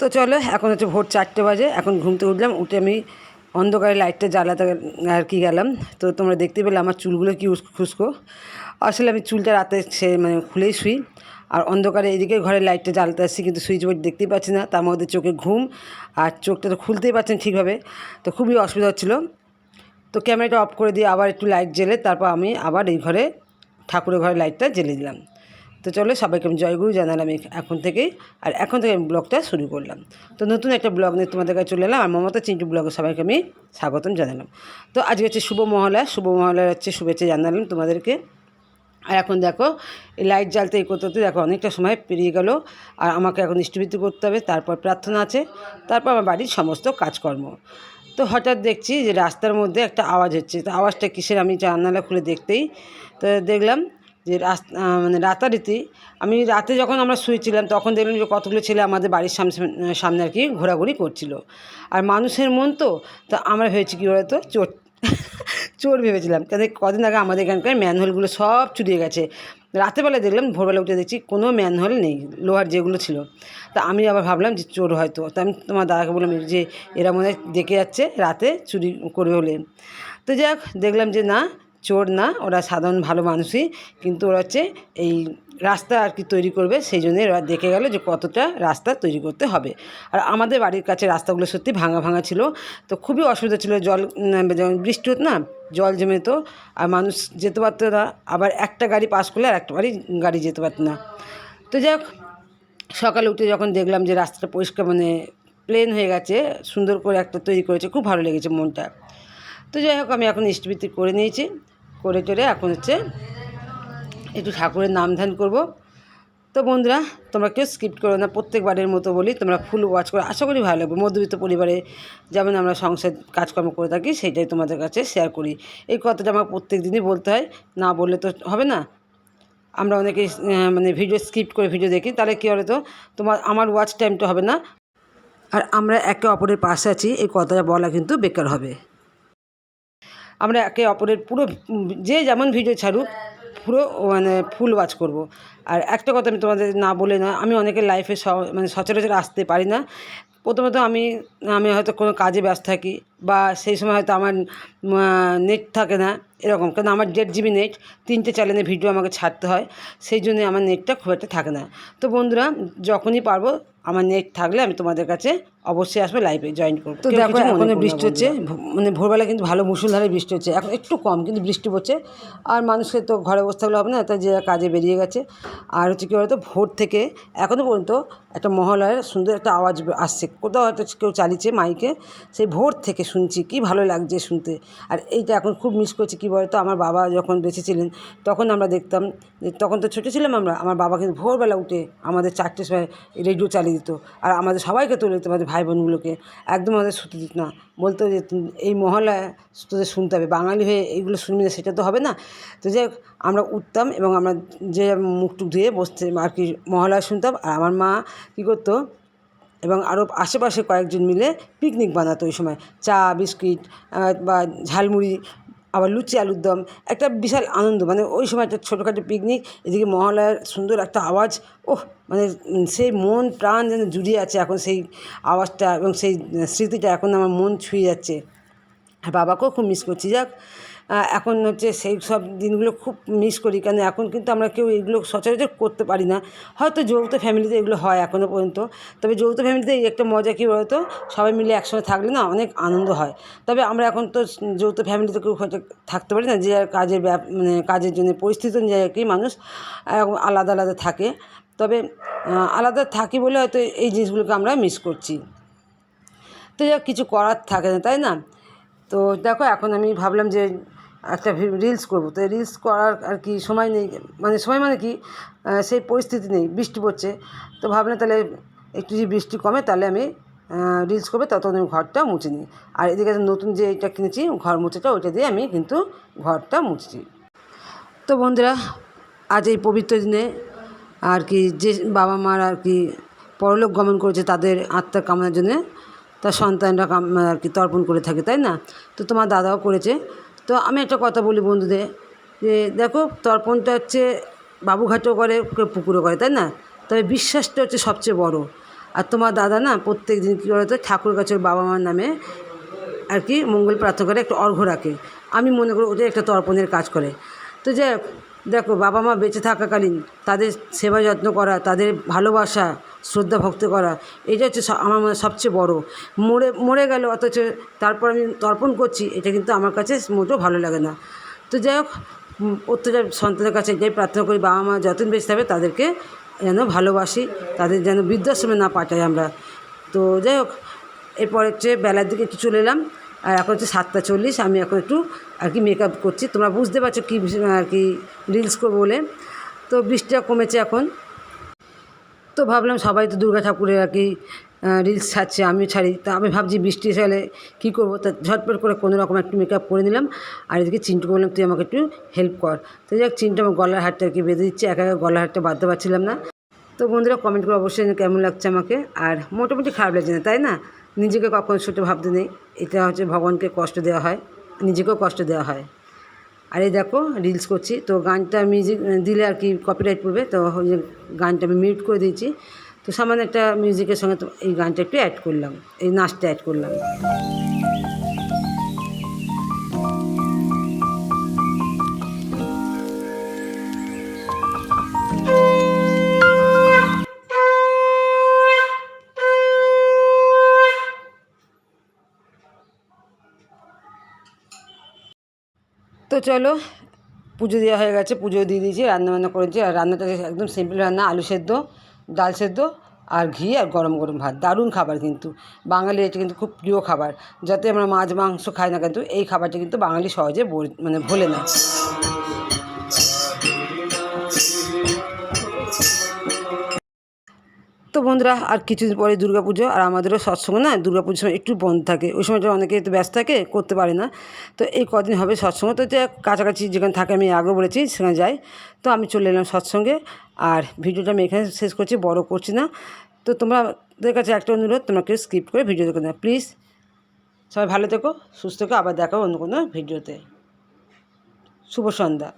তো চলো, এখন হচ্ছে ভোর চারটে বাজে, এখন ঘুমতে উঠলাম, উঠে আমি অন্ধকারে লাইটটা জ্বালাতে আর কি গেলাম। তো তোমরা দেখতে পেলে আমার চুলগুলো কি খুস্কো আসলে আমি চুলটা রাতে সে মানে খুলেই শুই। আর অন্ধকারে এদিকে ঘরে লাইটটা জ্বালাতে আসছি, কিন্তু সুইচ বোর্ড দেখতেই পাচ্ছি না, তার মধ্যে চোখে ঘুম আর চোখটা তো খুলতেই পারছেন ঠিকভাবে। তো খুবই অসুবিধা হচ্ছিল। তো ক্যামেরাটা অফ করে দিয়ে আবার একটু লাইট জ্বেলে, তারপর আমি আবার এই ঘরে, ঠাকুরের ঘরে লাইটটা জ্বেলে দিলাম। তো চলো সবাইকে আমি জয়গুরু জানালাম এখ- এখন থেকেই। আর এখন থেকে আমি ব্লগটা শুরু করলাম। তো নতুন একটা ব্লগ নিয়ে তোমাদের কাছে চলে এলাম। আর মমতা চিন্টু ব্লগে সবাইকে আমি স্বাগতম জানালাম। তো আজকে হচ্ছে শুভ মহলা শুভ মহলার হচ্ছে শুভেচ্ছা জানালাম তোমাদেরকে। আর এখন দেখো, এই লাইট জ্বালতে এই করতে করতে দেখো, অনেকটা সময় পেরিয়ে গেল। আর আমাকে এখন ইষ্টবৃত্তি করতে হবে, তারপর প্রার্থনা আছে, তারপর আমার বাড়ির সমস্ত কাজকর্ম। তো হঠাৎ দেখছি যে রাস্তার মধ্যে একটা আওয়াজ হচ্ছে। তো আওয়াজটা কিসের আমি জানালা খুলে দেখতেই, তো দেখলাম যে মানে রাতারাতি, আমি রাতে যখন আমরা শুয়েছিলাম তখন দেখলাম যে কতগুলো ছেলে আমাদের বাড়ির সামনে সামনে আর কি ঘোরাঘুরি করছিল। আর মানুষের মন তো তো আমরা ভেবেছি কী বলতো, চোর। চোর ভেবেছিলাম। কেন কদিন আগে আমাদের এখানকার ম্যানহোলগুলো সব চুরিয়ে গেছে। রাতেবেলা দেখলাম, ভোরবেলা উঠে দেখছি কোনো ম্যানহোল নেই, লোহার যেগুলো ছিল। তা আমি আবার ভাবলাম যে চোর হয়তো। তা আমি তোমার দাদাকে বললাম যে এরা মনে হয় ডেকে যাচ্ছে রাতে চুরি করে হলে তো যাক দেখলাম যে না চোর না, ওরা সাধারণ ভালো মানুষই, কিন্তু ওরা হচ্ছে এই রাস্তা আর কি তৈরি করবে, সেই জন্যে ওরা দেখে গেল যে কতটা রাস্তা তৈরি করতে হবে। আর আমাদের বাড়ির কাছে রাস্তাগুলো সত্যি ভাঙা ভাঙা ছিল, তো খুবই অসুবিধা ছিল, জল যেমন বৃষ্টি হতো না, জল জমে তো আর মানুষ যেতে পারতো না, আবার একটা গাড়ি পাস করলে আর একটা বাড়ি, গাড়ি যেতে পারতো না। তো যাই হোক, সকালে উঠে যখন দেখলাম যে রাস্তাটা পরিষ্কার মানে প্লেন হয়ে গেছে, সুন্দর করে একটা তৈরি করেছে, খুব ভালো লেগেছে মনটা। তো যাই হোক, আমি এখন ইষ্টবৃত্তি করে নিয়েছি। করে টরে এখন হচ্ছে একটু ঠাকুরের নাম ধ্যান করব। তো বন্ধুরা, তোমরা কেউ স্কিপ করো না, প্রত্যেকবারের মতো বলি তোমরা ফুল ওয়াচ করো। আশা করি ভালো লাগবে। মধ্যবিত্ত পরিবারে যেমন আমরা সংসার কাজকর্ম করে থাকি, সেটাই তোমাদের কাছে শেয়ার করি। এই কথাটা আমার প্রত্যেক দিনই বলতে হয়, না বললে তো হবে না। আমরা অনেকে মানে ভিডিও স্কিপ করে ভিডিও দেখি, তাহলে কী হলো তো তোমার, আমার ওয়াচ টাইমটা হবে না। আর আমরা একে অপরের পাশে আছি, এই কথাটা বলা কিন্তু বেকার হবে। আমরা একে অপরের পুরো যে যেমন ভিডিও ছাড়ুক, পুরো মানে ফুল ওয়াচ করব। আর একটা কথা আমি তোমাদের না বলে না আমি অনেকের লাইফে মানে সচরাচর আসতে পারি না। প্রথমত আমি আমি হয়তো কোনো কাজে ব্যস্ত থাকি বা সেই সময় হয়তো আমার নেট থাকে না এরকম। কারণ আমার দেড় জিবি নেট তিনটে চ্যানেলে ভিডিও আমাকে ছাড়তে হয় সেই জন্যে আমার নেটটা খুব একটা থাকে না। তো বন্ধুরা যখনই পারব আমার নেট থাকলে আমি তোমাদের কাছে অবশ্যই আসব লাইভে জয়েন করব। তো দেখো এখন বৃষ্টি হচ্ছে মানে ভোরবেলা কিন্তু ভালো মুসুলধারে বৃষ্টি হচ্ছে এখন একটু কম কিন্তু বৃষ্টি পড়ছে। আর মানুষের তো ঘরে বসে থাকলে হবে না তাই যে কাজে বেরিয়ে গেছে। আর হচ্ছে কী বলতো ভোর থেকে এখনও পর্যন্ত একটা মহলার সুন্দর একটা আওয়াজ আসছে। কোথাও হয়তো কেউ চালিয়েছে মাইকে সেই ভোর থেকে শুনছি, কি ভালো লাগছে শুনতে। আর এইটা এখন খুব মিস করছি, কী বলতো, আমার বাবা যখন বেঁচে ছিলেন তখন আমরা দেখতাম, যে তখন তো ছোটো ছিলাম আমরা, আমার বাবা কিন্তু ভোরবেলা উঠে আমাদের চারটে সময় রেডিও চালিয়ে দিত, আর আমাদের সবাইকে তুলে দিত, আমাদের ভাই বোনগুলোকে। একদম আমাদের শুতে দিত না, বলতো যে এই মহলায় তোদের শুনতে হবে, বাঙালি হয়ে এইগুলো শুনবি না, সেটা তো হবে না। তো যে আমরা উঠতাম এবং আমরা যে মুখ টুক ধুয়ে বসতে আর কি মহলায় শুনতাম, আর আমার মা কী করতো এবং আরও আশেপাশে কয়েকজন মিলে পিকনিক বানাতো ওই সময়। চা, বিস্কিট বা ঝালমুড়ি, আবার লুচি, আলুর দম। একটা বিশাল আনন্দ। মানে ওই সময় একটা ছোটোখাটো পিকনিক এদিকে মহালয়ার সুন্দর একটা আওয়াজ। ওহ মানে সেই মন, প্রাণ যেন জুড়িয়ে আছে এখন সেই আওয়াজটা এবং সেই স্মৃতিটা এখন আমার মন ছুঁয়ে যাচ্ছে। আর বাবাকেও খুব মিস করছি। যাক এখন হচ্ছে সেই সব দিনগুলো খুব মিস করি। কেন এখন কিন্তু আমরা কেউ এগুলো সচরাচর করতে পারি না। হয়তো যৌথ ফ্যামিলিতে এগুলো হয় এখনও পর্যন্ত। তবে যৌথ ফ্যামিলিতে এই একটা মজা কী বলতো? সবাই মিলে একসঙ্গে থাকলে না অনেক আনন্দ হয়। তবে আমরা এখন তো যৌথ ফ্যামিলিতে কেউ হয়তো থাকতে পারি না। যে কাজের ব্যাপ মানে কাজের জন্য পরিস্থিতি অনুযায়ী মানুষ আলাদা আলাদা থাকে। তবে আলাদা থাকি বলে হয়তো এই জিনিসগুলোকে আমরা মিস করছি। তো কিছু করার থাকে না, তাই না? তো দেখো, এখন আমি ভাবলাম যে একটা রিলস করব। তো রিলস করার আর কি সময় নেই। মানে সময় মানে কি? সেই পরিস্থিতি নেই। বৃষ্টি পড়ছে। তো ভাবলাম তাহলে একটু যদি বৃষ্টি কমে, তাহলে আমি রিলস করবে। ততক্ষণ আমি ঘরটা মুছে নিই। আর এদিকে নতুন যে এটা কিনেছি, ঘর মুছেটা, ওইটা দিয়ে আমি কিন্তু ঘরটা মুছছি। তো বন্ধুরা, আজ এই পবিত্র দিনে আর কি যে বাবা মার আর কি পরলোক গমন করেছে তাদের আত্মার কামনার জন্যে তার সন্তানরা আর কি তর্পণ করে থাকে, তাই না? তো তোমার দাদাও করেছে। তো আমি একটা কথা বলি বন্ধুদের, যে দেখো তর্পণটা হচ্ছে বাবুঘাটও করে পুকুরও করে, তাই না? তবে বিশ্বাসটা হচ্ছে সবচেয়ে বড়। আর তোমার দাদা না প্রত্যেক দিন কী বলতো ঠাকুর কাছে বাবা মার নামে আর কি মঙ্গল প্রার্থনা করে একটা অর্ঘ্য রাখে। আমি মনে করি ওটা একটা তর্পণের কাজ করে। তো যাই দেখো বাবা মা বেঁচে থাকাকালীন তাদের সেবা যত্ন করা, তাদের ভালোবাসা শ্রদ্ধা ভক্তি করা, এটা হচ্ছে আমার মনে সবচেয়ে বড়। মরে মরে গেল, অথচ তারপর আমি তর্পণ করছি, এটা কিন্তু আমার কাছে মোটেও ভালো লাগে না। তো যাই হোক প্রত্যেকটা সন্তানের কাছে এটাই প্রার্থনা করি, বাবা মা যতদিন বেঁচে থাকবে, তাদেরকে যেন ভালোবাসি, তাদের যেন বৃদ্ধাশ্রমে না পাঠাই আমরা। তো যাই হোক, এরপর হচ্ছে বেলার দিকে একটু চলে এলাম, আর এখন হচ্ছে সাতটা চল্লিশ, আমি এখন একটু আর কি মেকআপ করছি। তোমরা বুঝতে পারছ কী আর কি রিলস করব বলে। তো বৃষ্টিটা কমেছে এখন। তো ভাবলাম সবাই তো দুর্গা ঠাকুরের আর কি রিলস ছাড়ছে, আমিও ছাড়ি। তা আমি ভাবছি বৃষ্টি এসে কী করব? তা ঝটপট করে কোনো রকম একটু মেকআপ করে নিলাম। আর এদিকে চিন্টু বললাম, তুই আমাকে একটু হেল্প কর। তো যাক চিন্টু আমার গলার হারটা আর কি বেঁধে দিচ্ছে, একা একা গলার হারটা বাঁধতে পারছিলাম না। তো বন্ধুরা কমেন্ট করে অবশ্যই কেমন লাগছে আমাকে। আর মোটামুটি খারাপ লাগছে না, তাই না? নিজেকে কখনো ছোটো ভাবতে নেই। এটা হচ্ছে ভগবানকে কষ্ট দেওয়া হয়, নিজেকেও কষ্ট দেওয়া হয়। আর এই দেখো রিলস করছি। তো গানটা মিউজিক দিলে আর কি কপিরাইট পড়বে, তো গানটা আমি মিউট করে দিয়েছি। তো সামান্য একটা মিউজিকের সঙ্গে তো এই গানটা একটু অ্যাড করলাম, এই নাচটা অ্যাড করলাম। তো চলো, পুজো দেওয়া হয়ে গেছে, পুজো দিয়ে দিয়েছি রান্না বান্না করেছি, আর রান্নাটা একদম সিম্পল রান্না, আলু সেদ্ধ, ডাল সেদ্ধ, আর ঘি আর গরম গরম ভাত, দারুণ খাবার কিন্তু। বাঙালি এটা কিন্তু খুব প্রিয় খাবার। যাতে আমরা মাছ, মাংস খাই না কিন্তু এই খাবারটা কিন্তু বাঙালি সহজে মানে ভোলে না। তো বন্ধুরা, আর কিছুদিন পরে পুজো আর আমাদেরও সৎসঙ্গ না পুজোর সময় একটু বন্ধ থাকে। ওই সময়টা অনেকে তো ব্যস্ত থাকে, করতে পারে না। তো এই কদিন হবে সৎসঙ্গ। তো কাছাকাছি যেখানে থাকে আমি আগেও বলেছি, সেখানে যাই। তো আমি চলে এলাম সৎসঙ্গে। আর ভিডিওটা আমি এখানে শেষ করছি, বড় করছি না। তো তোমাদের কাছে একটা অনুরোধ তোমাকে স্কিপ করে ভিডিও দেখো না। প্লিজ সবাই ভালো থেকো, সুস্থ থেকো, আবার দেখো অন্য কোনো ভিডিওতে। শুভ সন্ধ্যা।